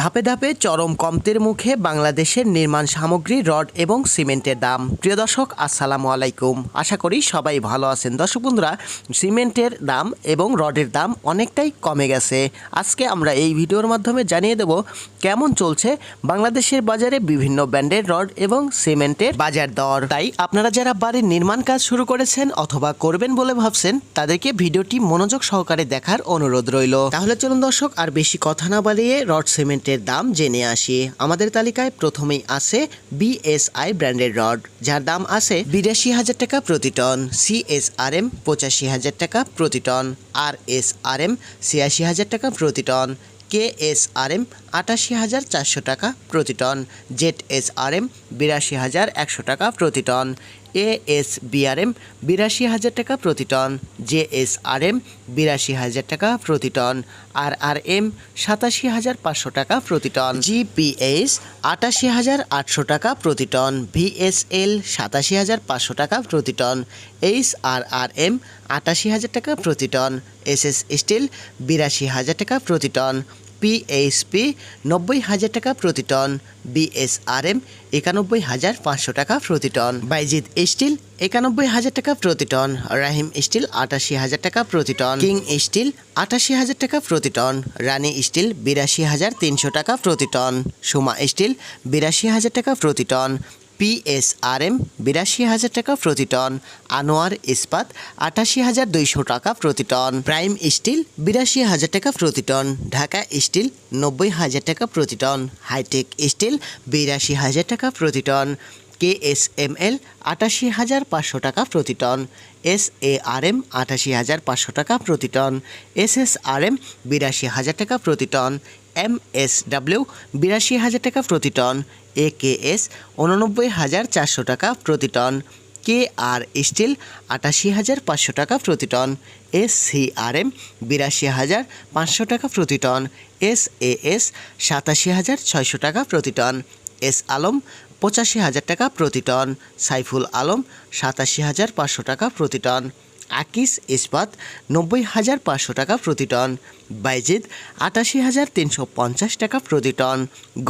ধাপে ধাপে চরম কমতির মুখে বাংলাদেশের নির্মাণ সামগ্রী, রড এবং সিমেন্টের দাম। প্রিয় দর্শক, আসসালামু আলাইকুম। আশা করি সবাই ভালো আছেন। দর্শক বন্ধুরা, সিমেন্টের দাম এবং রডের দাম অনেকটাই কমে গেছে। আজকে আমরা এই ভিডিওর মাধ্যমে জানিয়ে দেব কেমন চলছে বাংলাদেশের বাজারে বিভিন্ন ব্র্যান্ডের রড এবং সিমেন্টের বাজার দর। তাই আপনারা যারা বাড়ির নির্মাণ কাজ শুরু করেছেন অথবা করবেন বলে ভাবছেন, তাদেরকে ভিডিওটি মনোযোগ সহকারে দেখার অনুরোধ রইল। তাহলে চলুন দর্শক, আর বেশি কথা না বাড়িয়ে রড সিমেন্টের দাম জেনে আসি। আমাদের তালিকায় প্রথমেই আছে বিএসআই ব্র্যান্ডের রড, যার দাম আছে বিরাশি হাজার টাকা প্রতি টন সিএসআরএম পঁচাশি হাজার টাকা প্রতি ton R S R M ছিয়াশি হাজার টাকা প্রতি ton K S R M আটাশি হাজার চারশো টাকা প্রতি ton Z S R M বিরাশি হাজার একশো টাকা প্রতি টন। এ এস বিআরএম বিরাশি হাজার টাকা প্রতি ton J S R M বিরাশি হাজার টাকা প্রতি টন আর আর এম সাতাশি হাজার পাঁচশো টাকা প্রতি টন, জিপিএস আটাশি হাজার আটশো টাকা প্রতি টন, ভিএসএল সাতাশি হাজার পাঁচশো টাকা প্রতি ton H R R M আটাশি হাজার টাকা প্রতি টন এস এস স্টিল বিরাশি হাজার টাকা প্রতি টন পিএইচপি নব্বই হাজার টাকা প্রতি টন বিএসআরএম একানব্বই হাজার পাঁচশো টাকা প্রতি টন, বাইজিৎ স্টিল একানব্বই হাজার টাকা প্রতি টন, রাহিম স্টিল আটাশি হাজার টাকা প্রতি টন, কিং স্টিল আটাশি হাজার টাকা প্রতি টন, রানী স্টিল বিরাশি হাজার তিনশো টাকা প্রতি টন, সুমা স্টিল বিরাশি হাজার টাকা প্রতি টন পিএসআরএম বিরাশি হাজার টাকা প্রতি টন। আনোয়ার ইস্পাত, আটাশি হাজার দুইশো টাকা প্রতি টন। প্রাইম স্টিল, বিরাশি হাজার টাকা প্রতি টন। ঢাকা স্টিল, নব্বই হাজার টাকা প্রতি টন। হাইটেক স্টিল, বিরাশি হাজার টাকা প্রতি ton. K S M L আটাশি হাজার পাঁচশো টাকা প্রতি ton. S A R M আটাশি হাজার পাঁচশো টাকা প্রতি ton. S S R M বিরাশি হাজার টাকা প্রতি টন। এম এস ডাব্লিউ বিরাশি হাজার টাকা প্রতি টন, এ কে এস উননব্বই হাজার চারশো টাকা প্রতি টন, কে আর স্টিল আটাশি হাজার পাঁচশো টাকা প্রতি ton, S C R M বিরাশি হাজার পাঁচশো টাকা প্রতি টন, এস এ এস সাতাশি হাজার ছয়শো টাকা প্রতি টন, এস আলম পঁচাশি হাজার টাকা প্রতি টন, সাইফুল আলম সাতাশি হাজার পাঁচশো টাকা প্রতি টন আকিস ইস্পাত নব্বই হাজার পাঁচশো টাকা প্রতি টন বাইজিদ আটাশি হাজার তিনশো পঞ্চাশ টাকা প্রতি টন,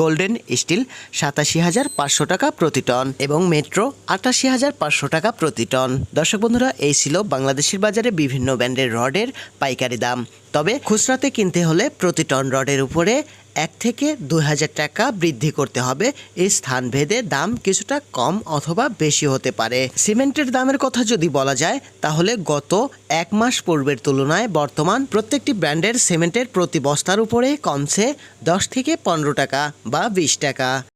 গোল্ডেন স্টিল সাতাশি হাজার পাঁচশো টাকা প্রতি টন এবং মেট্রো আটাশি হাজার পাঁচশো টাকা প্রতি টন। দর্শক বন্ধুরা, এই ছিল বাংলাদেশের বাজারে বিভিন্ন ব্র্যান্ডের রডের পাইকারি দাম। তবে খুচরাতে কিনতে হলে প্রতি টন রডের উপরে এক থেকে দুই হাজার টাকা বৃদ্ধি করতে হবে। এই স্থানভেদে দাম কিছুটা কম অথবা বেশি হতে পারে। সিমেন্টের দামের কথা যদি বলা যায়, তাহলে গত এক মাস পূর্বের তুলনায় বর্তমান প্রত্যেকটি ব্র্যান্ডের সিমেন্টের প্রতি বস্তার উপরে কমছে দশ থেকে পনেরো টাকা বা বিশ টাকা।